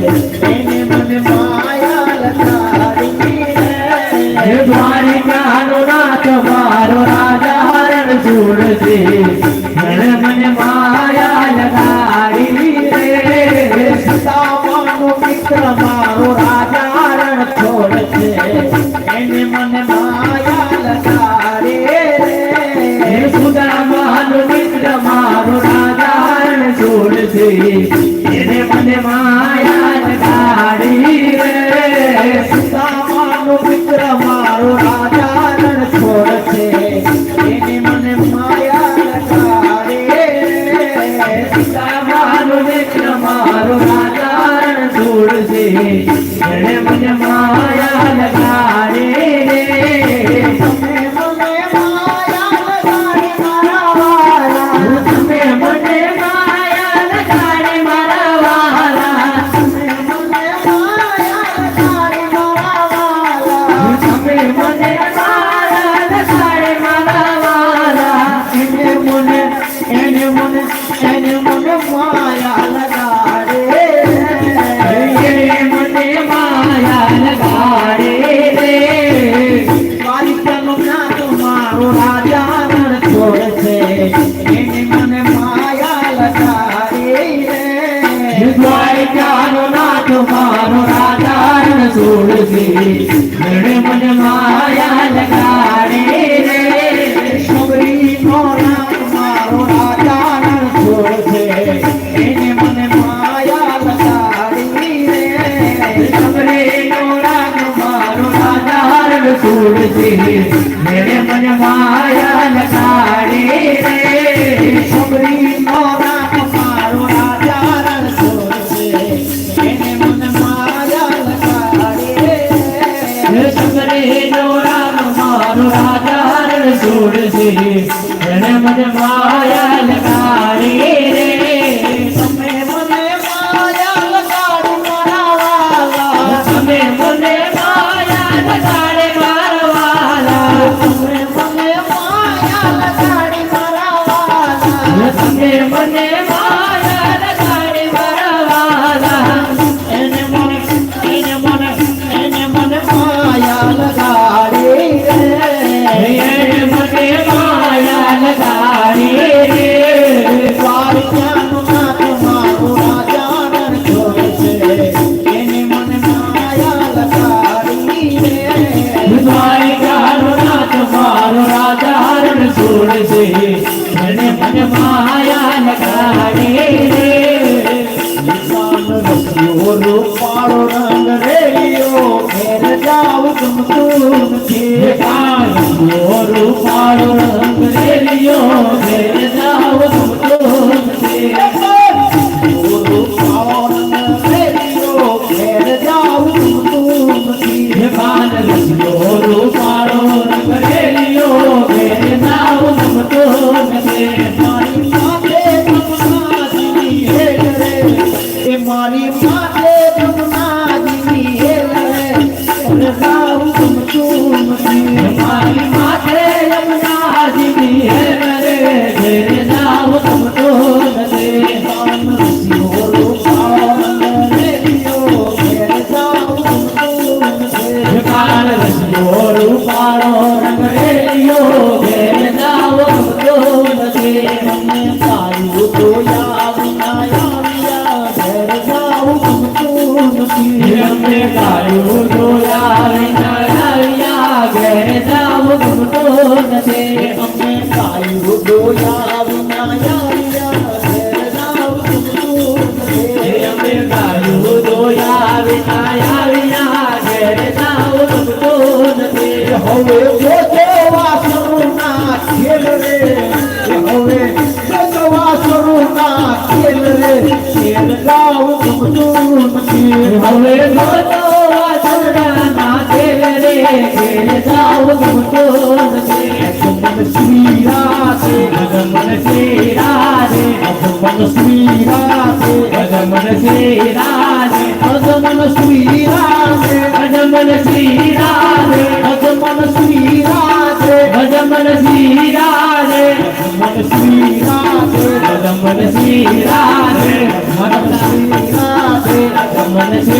Let's play ಮಾಯ શ્રી રાધે ભગવાન શ્રી રાધે ભગવાન શ્રી રાધે అజమన శ్రీరాధే అజమన శ్రీరాధే అజమన శ్రీరాధే అజమన శ్రీరాధే అజమన శ్రీరాధే అజమన శ్రీరాధే అజమన శ్రీరాధే అజమన శ్రీ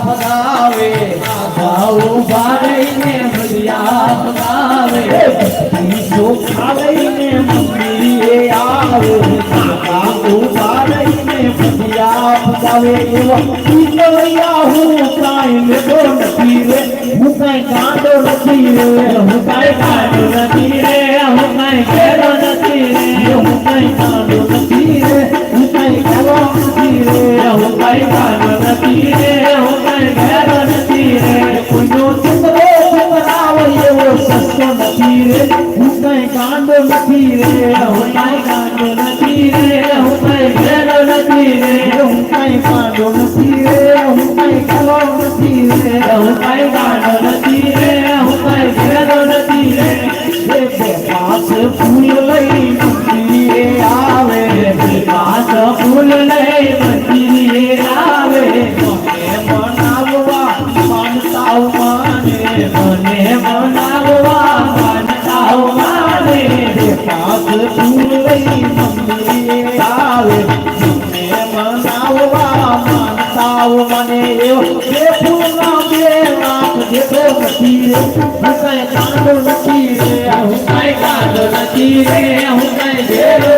પગાવે ભાવ ભાઈને મુલિયા પગાવે બીજો ખાઈને મુલિયે આવે ભાવ ભાઈને મુલિયા પગાવે મુલિયા હું કાંઈ તો નથી રે હું કાંઈ કાંડો નથી રે હું કાંઈ કાંડો નથી રે હું કાંઈ કેરો નથી રે હું કાંઈ નથી રે હું કાંઈ કાંડો નથી રે હું કાંઈ ભેડો નથી રે હું કાંઈ કાંડો નથી રે હું કાંઈ ખલો નથી રે હું કાંઈ કાંડો આવે પાસ ફૂલ લઈ રે હું કઈ કાંદો નથી રે હું કઈ કાંદો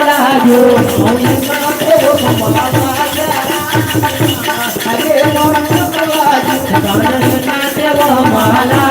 Thank you.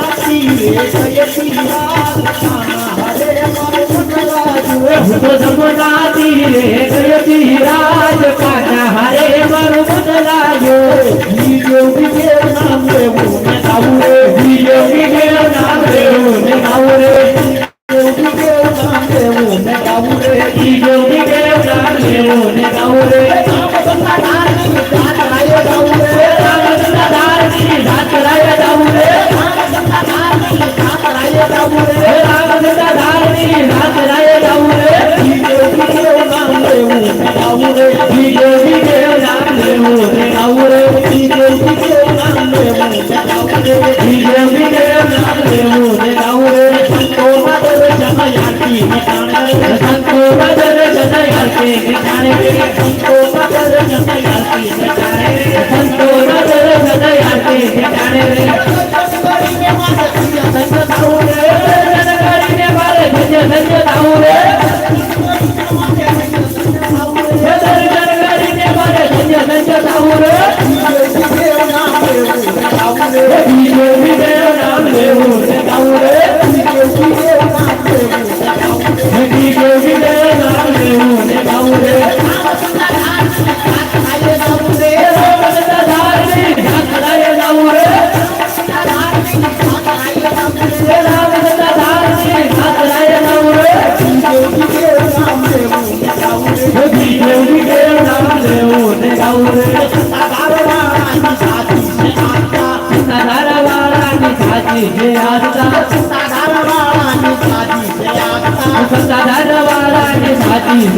Hare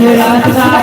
Yeah,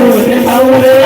Raúl.